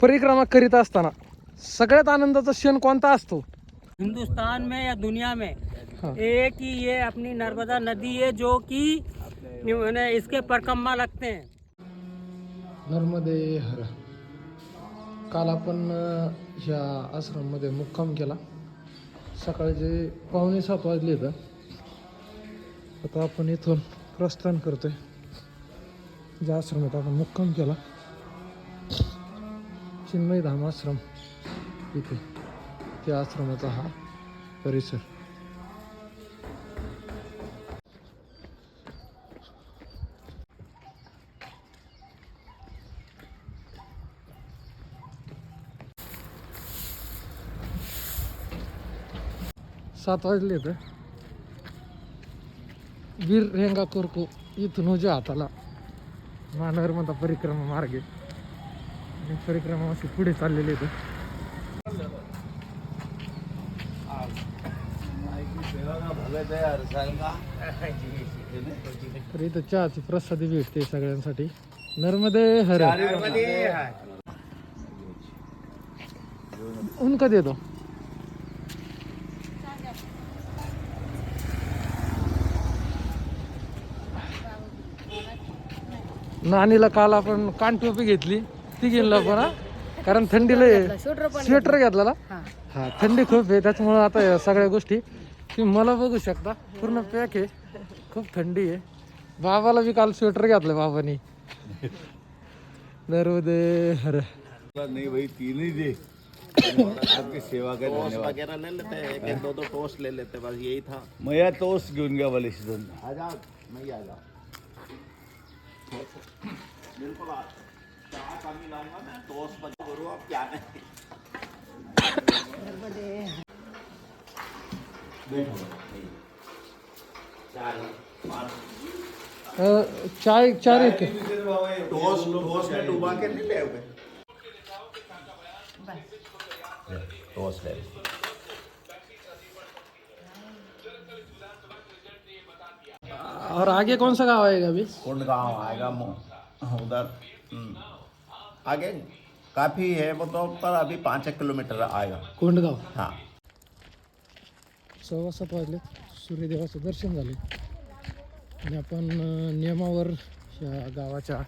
परिक्रमा करीत असताना सगळ्यात आनंदाचा क्षण कोणता असतो? हिंदुस्तान में या दुनिया में हाँ। एक ही ये अपनी नर्मदा नदी है जो कि इसके परिक्रमा लगते हैं। नर्मदे हर। काल आपण ह्या आश्रममध्ये मुक्काम केला. सकाळचे पावणे सात वाजले तर आता आपण इथून प्रस्थान करतोय. ज्या आश्रमात आपण मुक्काम केला चिन्मय धाम आश्रम इथे त्या आश्रमाचा हा परिसर. सात वाजले तर वीर रेंगा कोरको इथून उज्या हाताला मानवरमता परिक्रमा मार्गे. परिक्रमा अशी पुढे चाललेली आहे तर इथं चहाची प्रसादी भेटते सगळ्यांसाठी. नर्मदे हर. ऊन कधी येतो? नानीला काल आपण कानटोपी घेतली. ती घेतला पण हा. कारण थंडीला स्वेटर घेतला ना हा. थंडी खूप आहे त्याच्यामुळे आता या सगळ्या गोष्टी तुम्ही मला बघू शकता. पूर्ण पॅक आहे खूप थंडी आहे. बाबाला बी काल स्वेटर घेतलं बाबानी. नर्मदे हर नहीं भाई तीन ही दे. आपकी सेवा का धन्यवाद. वगैरह ले लेते हैं एक एक दो दो टोस्ट ले लेते बस यही था. मया तोच घेऊन घ्या आ जाओ आ जाओ बिल्कुल आ चाह कमी लाऊंगा मैं टोस्ट बच करूँ अब क्या नहीं चार पाँच अ, चाय चार एक टोस्ट टोस्ट में डुबा के नहीं ले हुए टोस्ट ले और आगे कौन सा गाँव आएगा अभी? कुंड गाँव आएगा मो उधर हम्म, आगे काफी है वो तो पर अभी पाँच एक किलोमीटर आएगा। कोंडगाव? हाँ। सव्वा सात वाजले. सूर्यदेवाचं दर्शन झाले. आणि आपण नियमावर या गावाच्या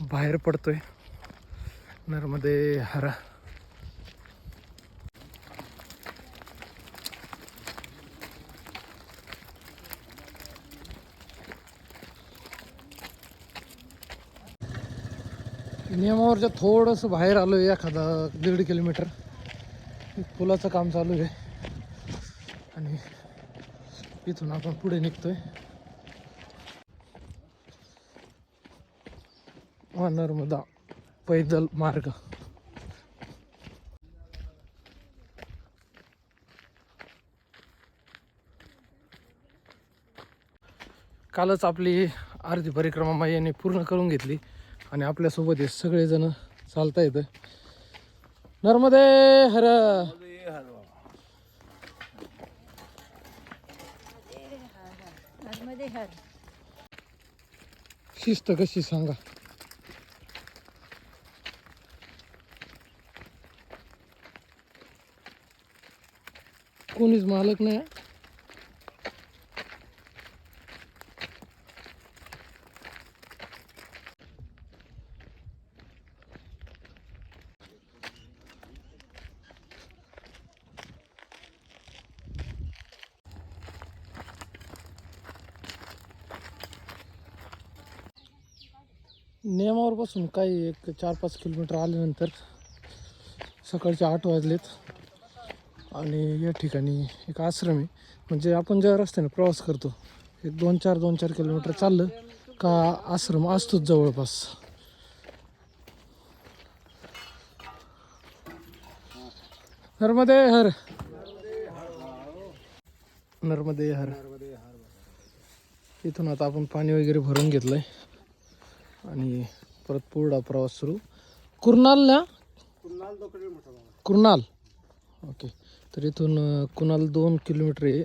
बाहेर पडतोय. नर्मदे हरा. नियमावरच्या थोडंसं बाहेर आलो आहे एखादा दीड किलोमीटर. पुलाचं काम चालू आहे. आणि इथून आपण पुढे निघतोय. नर्मदा पैदल मार्ग. कालच आपली अर्धी परिक्रमा मायाने पूर्ण करून घेतली. आणि आपल्यासोबत हे सगळेजण चालता येतं. नर्मदे हर. नर्मदे हर. शिस्त कशी सांगा? कोणीच मालक नाही नियमावरपासून बसून काही एक चार पाच किलोमीटर आल्यानंतर सकाळचे आठ वाजलेत. आणि या ठिकाणी एक आश्रम आहे. म्हणजे आपण ज्या रस्त्याने प्रवास करतो एक दोन चार दोन चार किलोमीटर चाललं का आश्रम असतोच जवळपास. नर्मदे हर. नर्मदे हर. इथून आता आपण पाणी वगैरे भरून घेतलंय. आणि परत पुढा प्रवास सुरू. कुर्नाल ना कुर्नाल. ओके. तर इथून कुणाल दोन किलोमीटर आहे.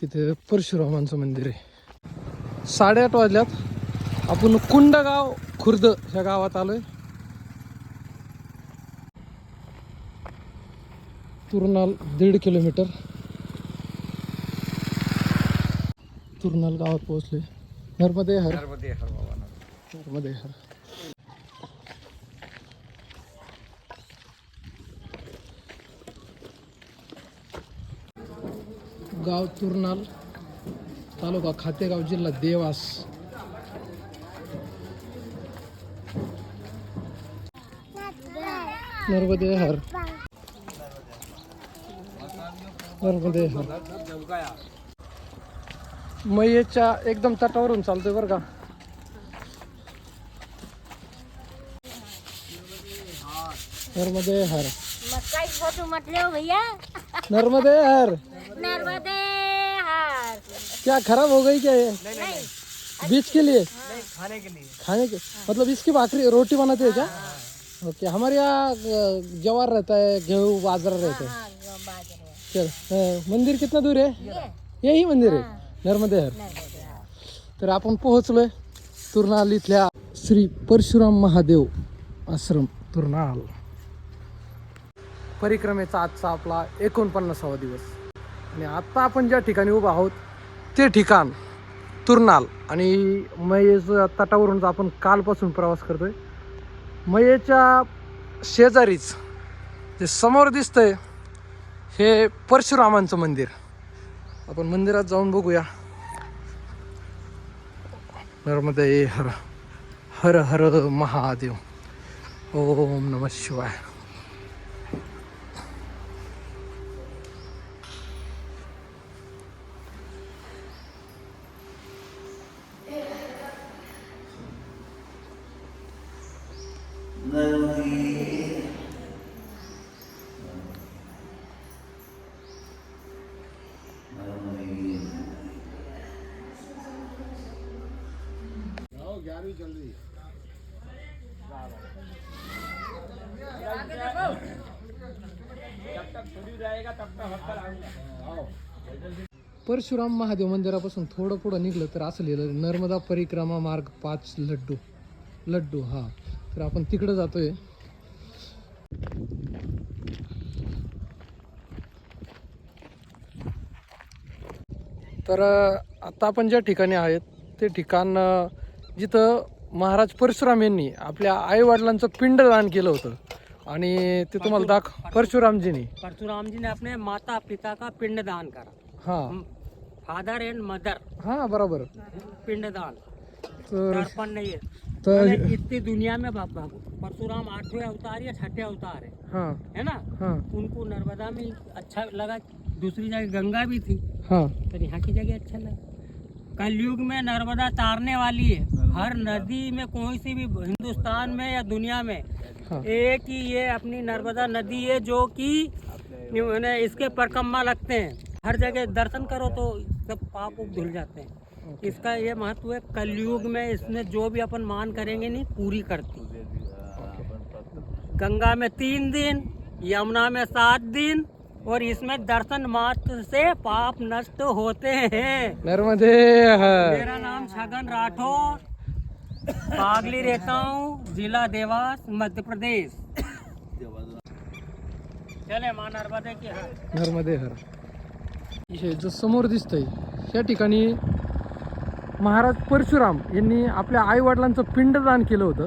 तिथे परशुरामांचं मंदिर आहे. साडेआठ वाजल्यात. आपण कुंडगाव खुर्द ह्या गावात आलोय. तुरनाल दीड किलोमीटर. तुरनाल गावात पोहोचले नर्मदे हर. नर्मदे हर गाव तुरनाल तालुका खातेगाव जिल्हा देवास. नर्मदेहर नर्मदेहर मयेच्या एकदम तटावरून चालतोय बरं का? नर्मदे हर मक्का की फ़ोटो मत लो भैया। नर्मदे हर नर्मदे हार क्या खराब हो गई क्या ये? नहीं बीच के लिए? खाने के लिए। खाने के मतलब इसकी भाकरी रोटी बनाते हैं क्या? ओके हमारे यहाँ जवार रहता है गेहूँ बाजरा रहता है। हाँ चल मंदिर कितना दूर है? ये। यही मंदिर आहे नर्मदे हर नर्मदे हार तर आपण पोहोचलोय तुरनाल इथल्या श्री परशुराम महादेव आश्रम तुरनाल परिक्रमेचा आजचा आपला एकोणपन्नासावा दिवस. आणि आत्ता आपण ज्या ठिकाणी उभा आहोत ते ठिकाण तुरनाल. आणि मयेच तटावरून आपण कालपासून प्रवास करतोय मयेच्या शेजारीच जे समोर दिसतंय हे परशुरामांचं मंदिर. आपण मंदिरात जाऊन बघूया. नर्मदे हर हर हर महादेव. ओम नम शिवाय. परशुराम महादेव मंदिरापासून थोडं पुढं निघलं तर असं लिहिलं नर्मदा परिक्रमा मार्ग पाच लड्डू. लड्डू हा. तर आपण तिकडं जातोय. तर आत्ता आता आपण ज्या ठिकाणी आहेत ते ठिकाण जिथं महाराज परशुराम यांनी आपल्या आई वडिलांचं पिंडदान केलं होतं. आणि ते तुम्हाला दाख परशुरामजींनी. परशुराम जी ने अपने माता पिता का पिंडदान करा. हां. फादर एंड मदर हां बरोबर. पिंडदान. तर तर्पण नहीं तर इतनी दुनिया में भग- भग- परशुराम आठवें अवतार या छठे अवतार है हां. है ना? हां. उनको नर्मदा में अच्छा लगा दूसरी जगह गंगा भी थी. हां. तो यहाँ की जगह अच्छा लगा. कलयुग में नर्मदा तारने वाली है। हर नदी में कोई सी भी हिंदुस्तान में या दुनिया में हाँ। एक ही ये अपनी नर्मदा नदी है जो कि इसके परकम्मा लगते हैं। हर जगह दर्शन करो तो सब पाप उप धुल जाते हैं। इसका ये महत्व है कलयुग में इसमें जो भी अपन मान करेंगे नहीं पूरी करती गंगा में तीन दिन यमुना में सात दिन और इसमें दर्शन मात्र से पाप नष्ट होते हैं। नर्मदे मेरा नाम छगन राठौर। बागली रहता हूँ जिला देवास मध्य प्रदेश। चले माँ नर्मदे की हर। नर्मदे हर। हे जो समोर दिसतंय या ठिकाणी महाराज परशुराम यांनी आपल्या आई वडिलांचं पिंडदान केलं होतं.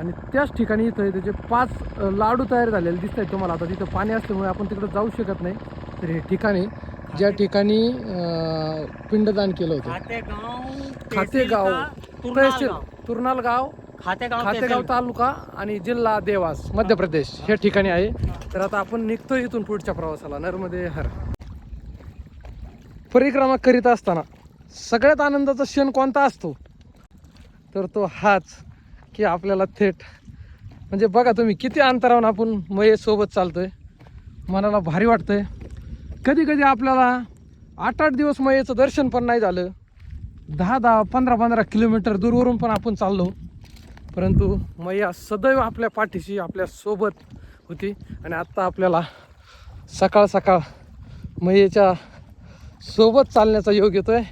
आणि त्याच ठिकाणी इथं त्याचे पाच लाडू तयार झालेले दिसत आहेत तुम्हाला. आता तिथं पाणी असल्यामुळे आपण तिकडं जाऊ शकत नाही. तर हे ठिकाणी ज्या ठिकाणी पिंडदान केलं होतं. खाते गांव खातेगाव तहसील तुरनाल गाव. खातेगाव खातेगाव तालुका आणि जिल्हा देवास मध्य प्रदेश या ठिकाणी आहे. तर आता आपण निघतो इथून पुढच्या प्रवासाला नर्मदे हर. परिक्रमा करीत असताना सगळ्यात आनंदाचा क्षण कोणता असतो? तर तो हाच. की आपल्याला थेट. म्हणजे बघा तुम्ही किती अंतरावून आपण मयेसोबत चालतोय. मनाला भारी वाटतंय. कधी कधी आपल्याला आठ आठ दिवस मयेचं दर्शन पण नाही झालं. दहा दहा पंधरा पंधरा किलोमीटर दूरवरून पण आपण चाललो. परंतु मैया सदैव आपल्या पाठीशी आपल्यासोबत होती. आणि आत्ता आपल्याला सकाळ सकाळ मैयेच्या सोबत चालण्याचा योग येतोय.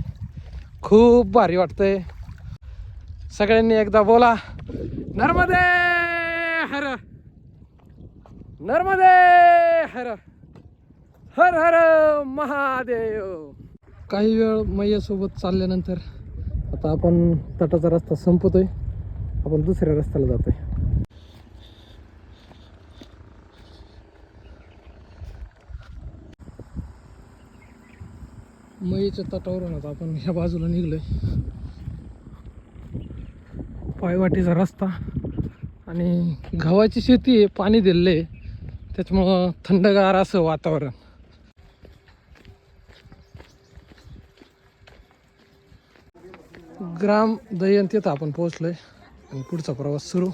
खूप भारी वाटतंय. सगळ्यांनी एकदा बोला. नर्मदे हर नर्मदे हर हर हर महादेव. काही वेळ मैयासोबत चालल्यानंतर आता आपण तटाचा रस्ता संपतोय. आपण दुसऱ्या रस्त्याला जातोय. मयीच्या तटावरून आता आपण ह्या बाजूला निघलोय. पायवाटीचा रस्ता आणि गव्हाची शेती आहे पाणी दिलेलं आहे. त्याच्यामुळं थंडगार असं वातावरण. ग्राम दह्यंत तिथं आपण पोहोचलोय आणि पुढचा प्रवास सुरू.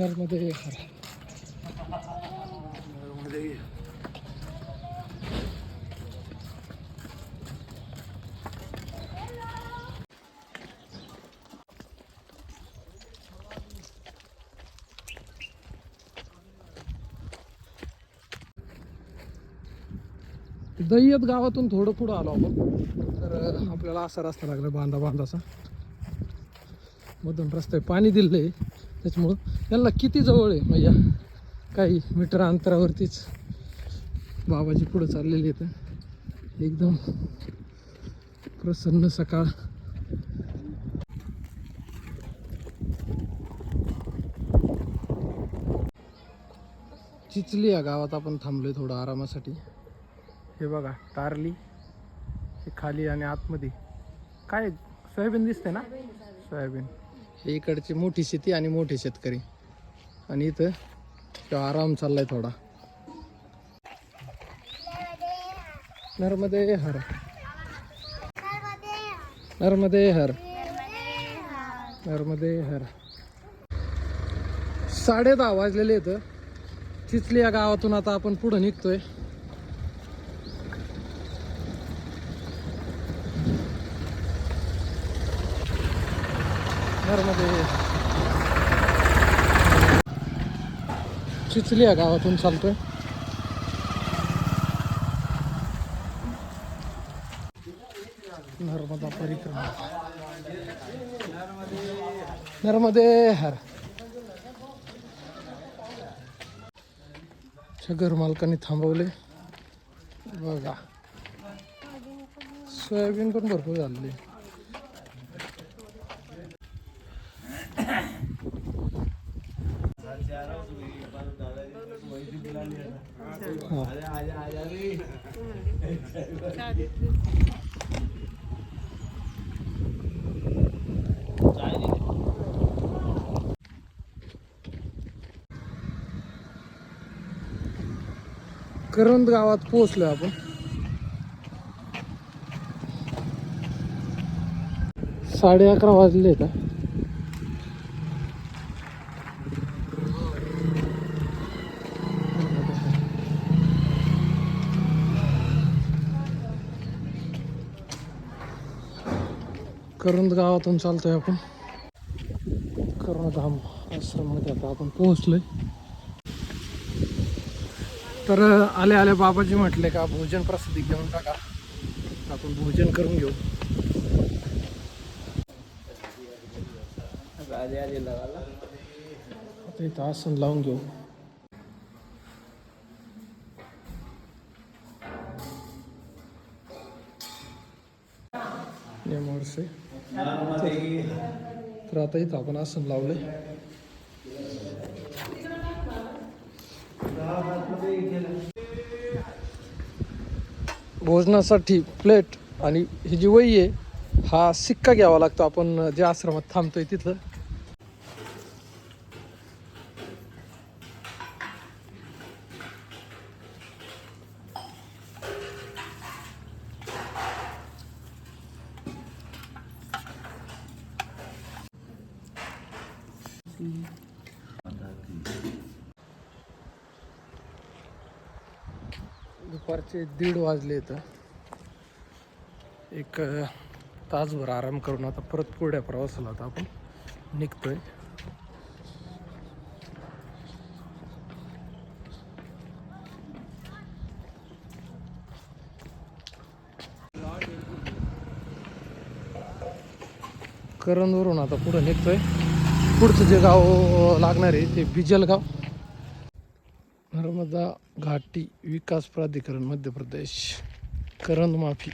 मध्ये दय्यत गावातून थोडं पुढं आलो आपण. तर आपल्याला असा रस्ता लागला बांधा बांधाचा. मधून रस्ते पाणी दिलं आहे त्याच्यामुळं यांना किती जवळ आहे? मैया काही मीटर अंतरावरतीच बाबाजी पुढं चाललेले आहेत. एकदम प्रसन्न सकाळ. चिचली या गावात आपण थांबलोय थोडं आरामासाठी. हे बघा तारली. हे खाली आणि आतमध्ये. काय सोयाबीन दिसते ना? सोयाबीन. हे इकडची मोठी शेती आणि मोठे शेतकरी. आणि इथं तो आराम चाललाय थोडा. नर्मदे हर नर्मदे हर नर्मदे हर साडे दहा वाजलेले आहेत. चिचली या गावातून आता आपण पुढं निघतोय. नर्मदे चिचली या गावातून चालतोय. नर्मदा परिक्रमा. नर्मदे हर. घर मालकांनी थांबवले. बघा. सोयाबीन पण भरपूर झालेली. करंद गावात पोहोचलोय आपण. साडे अकरा वाजले का करंद गावातून चालतोय आपण. करुणाधाम आश्रममध्ये आता आपण पोहोचलोय. तर आले आले बाबाजी म्हटले का भोजन प्रसिद्धी घेऊन टाका. आपण भोजन करून घेऊ. आता इथं आसन लावून घेऊ. या से तर आता इथं आपण आसन लावले भोजनासाठी प्लेट आणि ही जी वही आहे हा सिक्का घ्यावा लागतो. आपण ज्या आश्रमात थांबतोय तिथं. दुपारचे दीड वाजले आहेत एक तासभर आराम करून आता परत पुढ्या प्रवासाला आता आपण निघतोय. करंदवरून आता पुढं निघतोय. पुढचं जे गाव लागणार आहे ते बिजल गाव टी विकास प्राधिकरण मध्य प्रदेश. करंद माफी.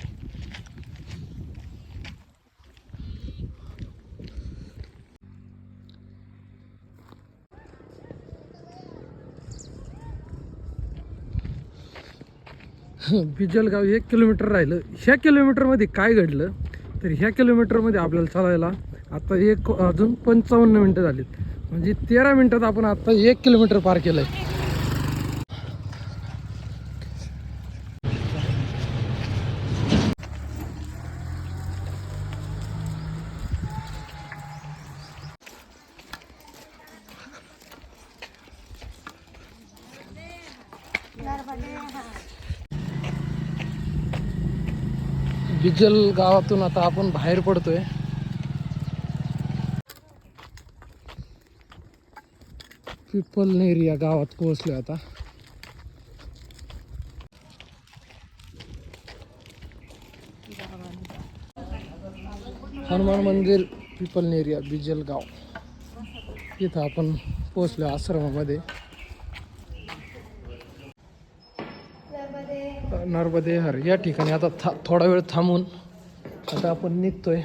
बिजलगाव एक किलोमीटर राहिलं. ह्या किलोमीटरमध्ये काय घडलं? तर ह्या किलोमीटरमध्ये आपल्याला चालायला आता एक अजून पंचावन्न मिनटं झालीत. म्हणजे तेरा मिनटात आपण आता एक किलोमीटर पार केलं आहे बिजल गावातून आता आपण बाहेर पडतोय. पिपलनेर या गावात पोहोचलो आता. हनुमान मंदिर पिपलनेर या बिजल गाव इथं आपण पोहोचलो आश्रमामध्ये. नर्मदे हर या ठिकाणी आता था थोडा वेळ थांबून आता आपण निघतोय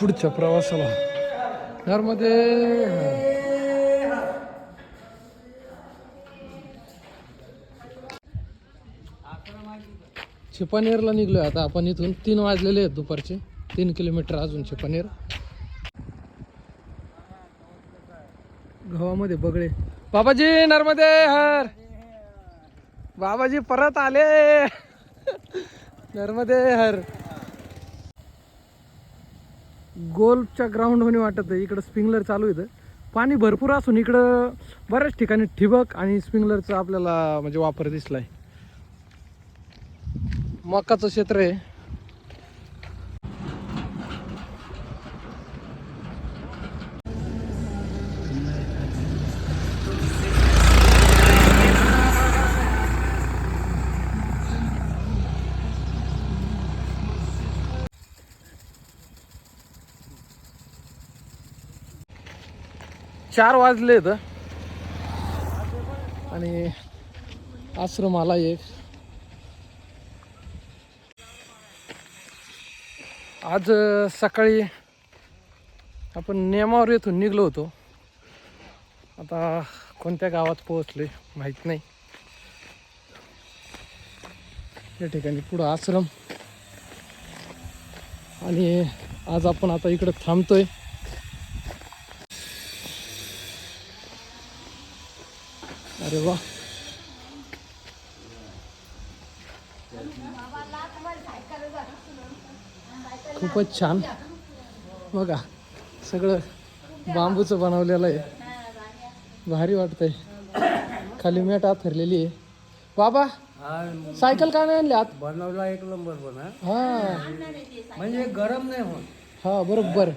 पुढच्या प्रवासाला. नर्मदे छिपानेरला निघलो निघलोय आता. आपण इथून तीन वाजलेले आहेत दुपारचे. तीन किलोमीटर अजून छिपानेर गव्हामध्ये बगळे. बाबाजी नर्मदे हर बाबाजी परत आले. नर्मदे हर. गोल्फच्या ग्राउंड होणे वाटत आहे इकडं स्प्रिंगलर चालू आहे इथं. पाणी भरपूर असून इकडं बऱ्याच ठिकाणी ठिबक आणि स्प्रिंगलरचा आपल्याला म्हणजे वापर दिसलाय. मकाचं क्षेत्र आहे. चार वाजले तर आणि आश्रम आला एक. आज सकाळी आपण नियमावर येथून निघलो होतो. आता कोणत्या गावात पोहोचले माहीत नाही. या ठिकाणी पुढं आश्रम. आणि आज आपण आता इकडं थांबतोय. अरे वा. खूपच छान. बघा सगळं बांबूचं बनवलेलं आहे. भारी वाटतंय. खाली मॅट आथरलेली आहे. बाबा सायकल का नाही आणली आत? बनवला एक नंबर पण हा. म्हणजे गरम नाही होत. हा बरोबर.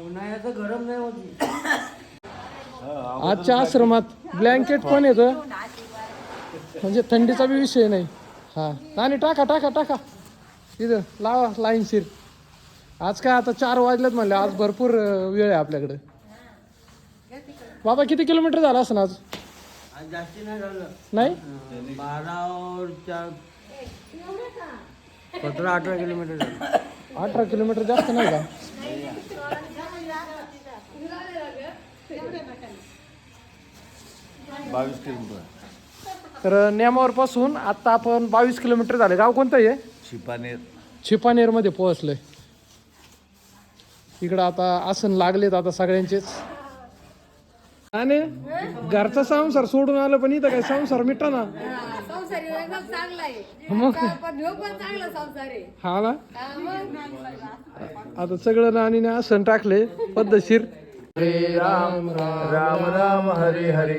उन्हाळ्याचं गरम नाही होत. आजच्या आश्रमात ब्लँकेट पण येतं म्हणजे थंडीचा बी विषय नाही. हा. आणि टाका टाका टाका. इथं लावा लाईनशीर आज काय आता चार वाजलेत म्हणले. आज भरपूर वेळ आहे आपल्याकडे. बाबा किती किलोमीटर झाला असं आज? जास्ती नाही झालं. नाही? बारा और चार. सतरा अठरा किलोमीटर झालं. अठरा किलोमीटर जास्त नाही का? बावीस किलोमीटर. तर नेमावर पासून आता आपण बावीस किलोमीटर झाले. गाव कोणतं आहे शिपानेर. छिपानेरमध्ये पोहोचलोय. इकडं आता आसन लागलेत आता सगळ्यांचेच. आणि घरचा संसार सोडून आलं पण इथं काय संसार मिटा ना. संसारी एकदम चांगला आहे. मग? पण ह्यो पण चांगला संसार आहे. हा ना? हा मग? आता सगळं नानीने आसन टाकले पद्धतशीर. हरे राम राम राम राम हरे हरे.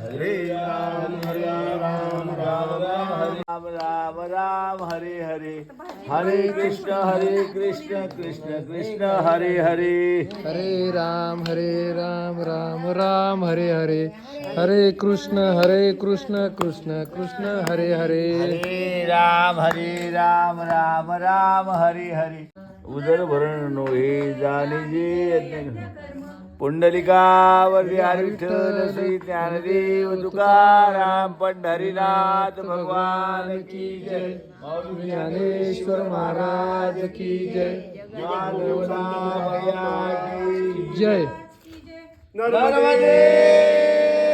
हरे राम हरे राम राम राम राम राम राम हरे हरे। हरे कृष्ण हरे कृष्ण कृष्ण कृष्ण हरे हरे। हरे राम हरे राम राम राम हरे हरे। हरे कृष्ण हरे कृष्ण कृष्ण कृष्ण हरे हरे। हरे राम हरे राम राम राम हरे हरे। उदर भरण हे जाणे पुंडलिकावरती हरी विठ्ठल श्री ज्ञानदेव तुकाराम पंढरीनाथ भगवान की जय. ज्ञानेश्वर महाराज की जय. की जय. नर्मदे.